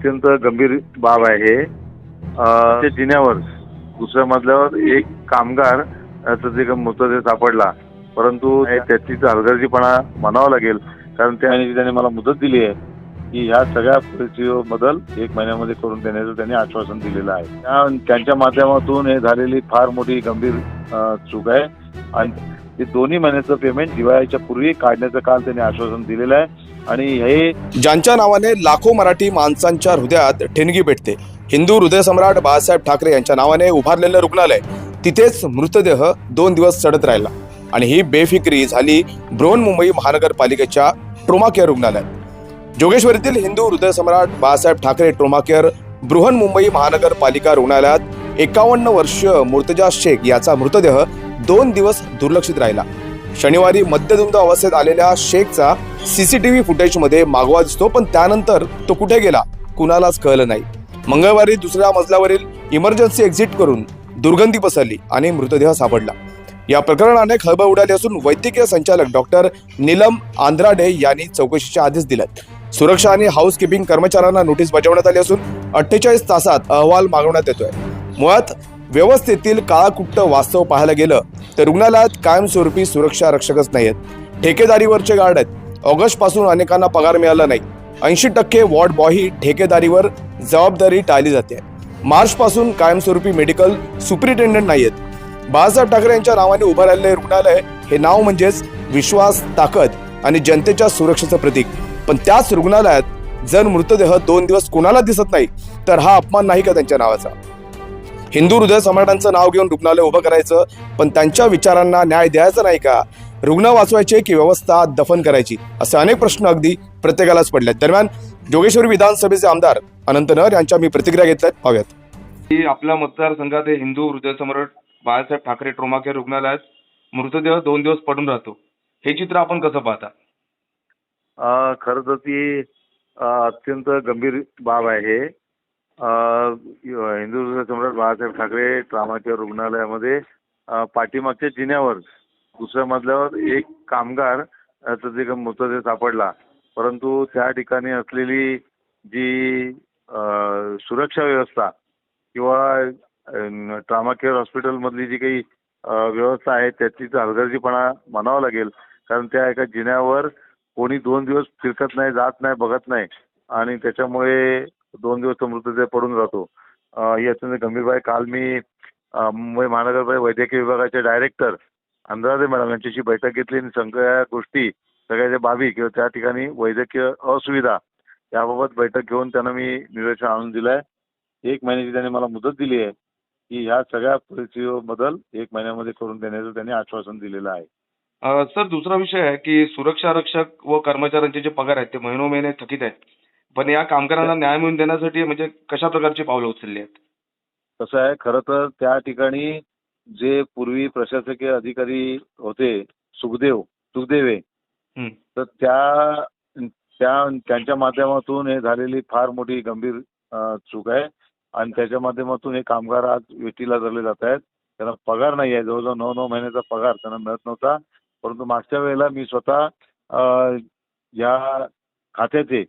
अत्यंत गंभीर बाब आहे. ते जिन्यावर दुसऱ्या मजल्यावर एक कामगार जे मृतदेह सापडला परंतु त्याची तर हलगर्जीपणा म्हणावा लागेल कारण त्याने त्याने मला मुदत दिली आहे की ह्या सगळ्या परिस्थितीवर बदल एक महिन्यामध्ये करून देण्याचं त्यांनी आश्वासन दिलेलं आहे. त्यांच्या माध्यमातून हे झालेली फार मोठी गंभीर चूक आहे. आणि ते दोन्ही महिन्याचं पेमेंट दिवाळीच्या पूर्वी काढण्याचं काल त्यांनी आश्वासन दिलेलं आहे. आणि हे ज्यांच्या नावाने लाखो मराठी माणसांच्या हृदयात ठिणगी भेटते हिंदू हृदयसम्राट बाळासाहेब ठाकरे यांच्या नावाने उभारलेलं रुग्णालय तिथेच मृतदेह दोन दिवस चढत राहिला. आणि ही बेफिक्री झाली बृहन्मुंबई महानगरपालिकेच्या ट्रोमा केअर रुग्णालयात. जोगेश्वरीतील हिंदू हृदयसम्राट बाळासाहेब ठाकरे ट्रोमा केअर बृहन्मुंबई महानगरपालिका रुग्णालयात एकावन्न वर्ष मुर्तजा शेख याचा मृतदेह दोन दिवस दुर्लक्षित राहिला. शनिवारी मद्यधुंद अवस्थेत आलेल्या शेखचा सीसीटीव्ही फुटेजमध्ये मागवा दिसतो पण त्यानंतर तो कुठे गेला कुणालाच कळलं नाही. मंगळवारी दुसऱ्या मजल्यावरील इमर्जन्सी एक्झिट करून दुर्गंधी पसरली आणि मृतदेह सापडला. या प्रकरणाने खळबळ उडाली असून वैद्यकीय संचालक डॉक्टर नीलम आंध्राडे यांनी चौकशीचे आदेश दिलेत सुरक्षा आणि हाऊसकीपिंग कर्मचाऱ्यांना नोटीस बजावण्यात आली असून अठ्ठेचाळीस तासात अहवाल मागवण्यात येतोय. मुळात व्यवस्थेतील काळाकुट्ट वास्तव पाहायला गेलं तर रुग्णालयात कायमस्वरूपी सुरक्षा रक्षकच नाहीत ठेकेदारीवरचे गार्ड आहेत. ऑगस्टपासून अनेकांना पगार मिळाला नाही. ऐंशी टक्के वॉर्ड बॉय ठेकेदारीवर जबाबदारी टाळली जाते. मार्च पासून कायमस्वरूपी मेडिकल सुपरिटेंडंट नाहीयेत. बाळासाहेब ठाकरे यांच्या नावाने उभं राहिलेले रुग्णालय हे नाव म्हणजेच विश्वास ताकद आणि जनतेच्या सुरक्षेचं प्रतीक. पण त्याच रुग्णालयात जर मृतदेह दोन दिवस कोणाला दिसत नाही तर हा अपमान नाही का त्यांच्या नावाचा? हिंदू हृदय सम्राटांचं नाव घेऊन रुग्णालय उभं करायचं पण त्यांच्या विचारांना न्याय द्यायचा नाही का? रुग्ण वाचवायचे की व्यवस्था दफन करायची? असे अनेक प्रश्न अगदी प्रत्येकालाच पडले दरम्यान जोगेश्वरी विधानसभेचे आमदार अनंत नर यांच्या मी प्रतिक्रिया घेतल्यात. पाहूयात. की आपल्या मतदारसंघात हे हिंदू हृदयसम्राट बाळासाहेब ठाकरे ट्रोमा केअर रुग्णालयात मृतदेह दोन दिवस पडून राहतो. हे चित्र आपण कसं पाहता? अं, खरं तर ती अत्यंत गंभीर बाब आहे. हिंदू सम्राट बाळासाहेब ठाकरे ट्रामाच्या रुग्णालयामध्ये पाठीमागच्या जिन्यावर दुसऱ्या मजल्यावर एक कामगार जे मृतदेह सापडला. परंतु त्या ठिकाणी असलेली जी सुरक्षा व्यवस्था किंवा ट्रामा केअर हॉस्पिटलमधली जी काही व्यवस्था आहे त्याची तर हलगर्जीपणा म्हणावा लागेल. कारण त्या एका जिन्यावर कोणी दोन दिवस फिरकत नाही जात नाही बघत नाही. आणि त्याच्यामुळे दोन दिवस तो मृतदेह पडून राहतो अं, ही अत्यंत गंभीर बाब काल मी मुंबई महानगरपालिका वैद्यकीय विभागाचे डायरेक्टर अंधारे मॅडम यांच्याशी बैठक घेतली आणि सगळ्या गोष्टी सगळ्या ज्या बाबी किंवा त्या ठिकाणी वैद्यकीय असुविधा याबाबत बैठक घेऊन त्यांना मी निदर्शन आणून दिलं आहे एक महिन्याची त्यांनी मला मुदत दिली आहे की ह्या सगळ्या परिस्थितीबद्दल एक महिन्यामध्ये करून देण्याचं त्यांनी आश्वासन दिलेलं आहे. सर दुसरा विषय आहे की सुरक्षा रक्षक व कर्मचाऱ्यांचे जे पगार आहेत ते महिनो महिने थकीत आहेत. पण या कामगारांना न्याय मिळवून देण्यासाठी म्हणजे कशा प्रकारची पावलं उचलली आहेत? कसं आहे खरं तर त्या ठिकाणी जे पूर्वी प्रशासकीय अधिकारी होते सुखदेव सुखदेवे हं. तर त्या त्या त्यांच्या माध्यमातून हे झालेली फार मोठी गंभीर चूक आहे. आणि त्याच्या माध्यमातून हे कामगार आज वेटीला धरले जात आहेत. त्यांना पगार नाही आहे. जवळजवळ नऊ नऊ महिन्याचा पगार त्यांना मिळत नव्हता. परंतु मागच्या वेळेला मी स्वतः या खात्याचे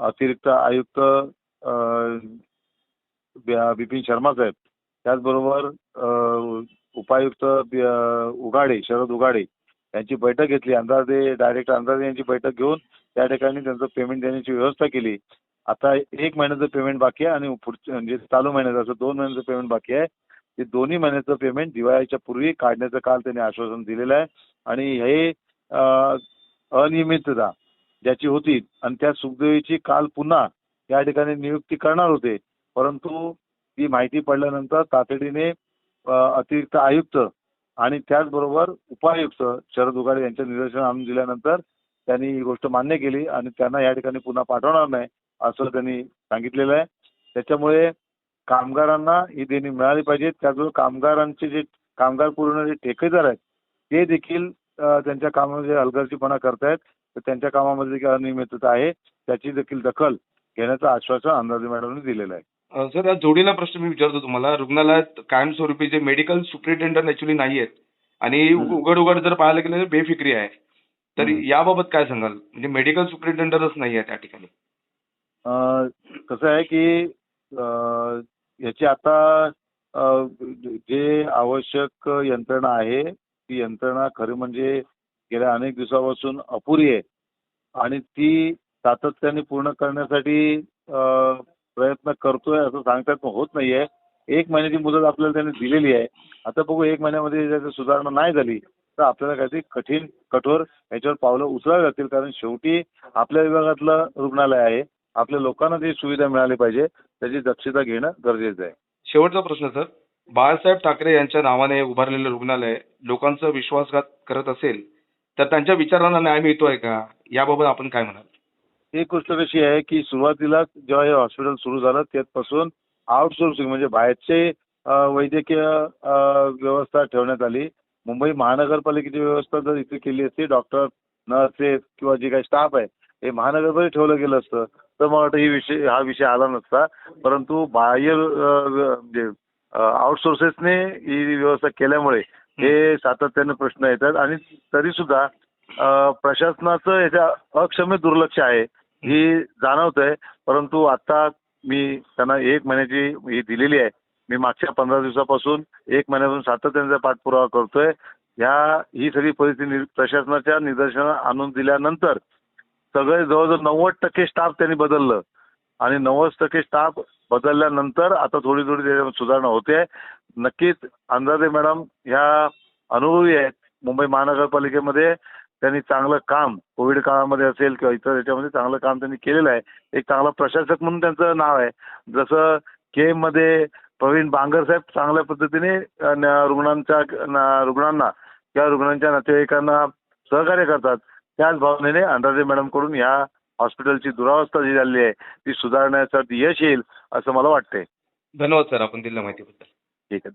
अतिरिक्त आयुक्त अं, बिपिन शर्मा साहेब. त्याचबरोबर उपायुक्त उगाडे शरद उगाडे यांची बैठक घेतली. अंदाजे डायरेक्टर अंदाजे यांची बैठक घेऊन त्या ठिकाणी त्यांचं पेमेंट देण्याची व्यवस्था केली. आता एक महिन्याचं पेमेंट बाकी आहे आणि पुढच्या म्हणजे चालू महिन्याचं असं दोन महिन्याचं पेमेंट बाकी आहे. ते दोन्ही महिन्याचं पेमेंट दिवाळीच्या पूर्वी काढण्याचं काल त्यांनी आश्वासन दिलेलं आहे. आणि हे अनियमितता ज्याची होती. आणि त्या सुखदेवीची काल पुन्हा या ठिकाणी नियुक्ती करणार होते. परंतु ती माहिती पडल्यानंतर तातडीने अतिरिक्त आयुक्त आणि त्याचबरोबर उपायुक्त शरद उगाडे यांच्या निदर्शन आणून दिल्यानंतर त्यांनी ही गोष्ट मान्य केली आणि त्यांना या ठिकाणी पुन्हा पाठवणार नाही असं त्यांनी सांगितलेलं आहे. त्याच्यामुळे कामगारांना ही देणी मिळाली पाहिजे त्याचबरोबर कामगारांचे जे कामगार पूर्ण जे ठेकेदार आहेत ते देखील त्यांच्या कामामध्ये हलगर्जीपणा करतायत. तर त्यांच्या कामामध्ये अनियमितता आहे. त्याची देखील दखल घेण्याचं आश्वासन अंदाजे मॅडमने दिलेलं आहे. अं, सर या जोडीला प्रश्न मी विचारतो तुम्हाला. रुग्णालयात कायमस्वरूपी जे मेडिकल सुपरिटेंडंट ऍक्च्युली नाही आहेत आणि. उघड उघड जर पाहायला गेलं तर बेफिक्री आहे. तर. याबाबत काय सांगाल? म्हणजे मेडिकल सुपरिटेंडंटच नाही आहे त्या ठिकाणी. अं, कसं आहे की अं, याची आता अं, जे आवश्यक यंत्रणा आहे ती यंत्रणा खरी म्हणजे गेल्या अनेक दिवसापासून अपुरी आहे. आणि ती सातत्याने पूर्ण करण्यासाठी प्रयत्न करतोय असं सांगतात पण होत नाहीये. एक महिन्याची मुदत आपल्याला त्यांनी दिलेली आहे. आता बघू एक महिन्यामध्ये जर सुधारणा नाही झाली तर आपल्याला काहीतरी कठीण कठोर याच्यावर पावलं उचलावी लागतील कारण शेवटी आपल्या विभागातलं रुग्णालय आहे. आपल्या लोकांना ती सुविधा मिळाली पाहिजे. त्याची दक्षता घेणं गरजेचं आहे. शेवटचा प्रश्न सर. बाळासाहेब ठाकरे यांच्या नावाने उभारलेलं रुग्णालय लोकांचा विश्वासघात करत असेल तर त्यांच्या विचारांना न्याय मिळतोय का? याबाबत आपण काय म्हणाल? एक गोष्ट कशी आहे की सुरुवातीला जेव्हा हे हॉस्पिटल सुरू झालं त्यापासून आउटसोर्सिंग म्हणजे बाहेरचे वैद्यकीय व्यवस्था ठेवण्यात आली. मुंबई महानगरपालिकेची व्यवस्था जर इथे केली असती डॉक्टर नर्सेस किंवा जे काही स्टाफ आहे हे महानगरपालिकेत ठेवलं गेलं असतं तर मला वाटतं ही विषय हा विषय आला नसता. परंतु बाह्य म्हणजे आउटसोर्सेसने ही व्यवस्था केल्यामुळे हे सातत्याने प्रश्न येतात आणि तरी सुद्धा प्रशासनाचं याच्या अक्षम्य दुर्लक्ष आहे ही जाणवत आहे परंतु आता मी त्यांना एक महिन्याची ही दिलेली आहे. मी मागच्या पंधरा दिवसापासून एक महिन्यापासून सातत्याने पाठपुरावा करतोय. ह्या ही सगळी परिस्थिती प्रशासनाच्या निदर्शनास आणून दिल्यानंतर सगळे जवळजवळ नव्वद टक्के स्टाफ त्यांनी बदललं. आणि नव्वद टक्के स्टाफ बदलल्यानंतर आता थोडी थोडी त्याच्यामध्ये सुधारणा होते. नक्कीच अंदाजे मॅडम ह्या अनुभवी आहेत. मुंबई महानगरपालिकेमध्ये त्यांनी चांगलं काम कोविड काळामध्ये असेल किंवा इतर याच्यामध्ये चांगलं काम त्यांनी केलेलं आहे. एक चांगला प्रशासक म्हणून त्यांचं नाव आहे. जसं के मध्ये प्रवीण बांगर साहेब चांगल्या पद्धतीने रुग्णांच्या रुग्णांना किंवा रुग्णांच्या नातेवाईकांना सहकार्य करतात. त्याच भावनेने अंदाजे मॅडमकडून ह्या हॉस्पिटलची दुरावस्था जी झालेली आहे ती सुधारण्यासाठी यश येईल असं मला वाटतंय. धन्यवाद सर आपण दिलेल्या माहितीबद्दल. ठीक आहे.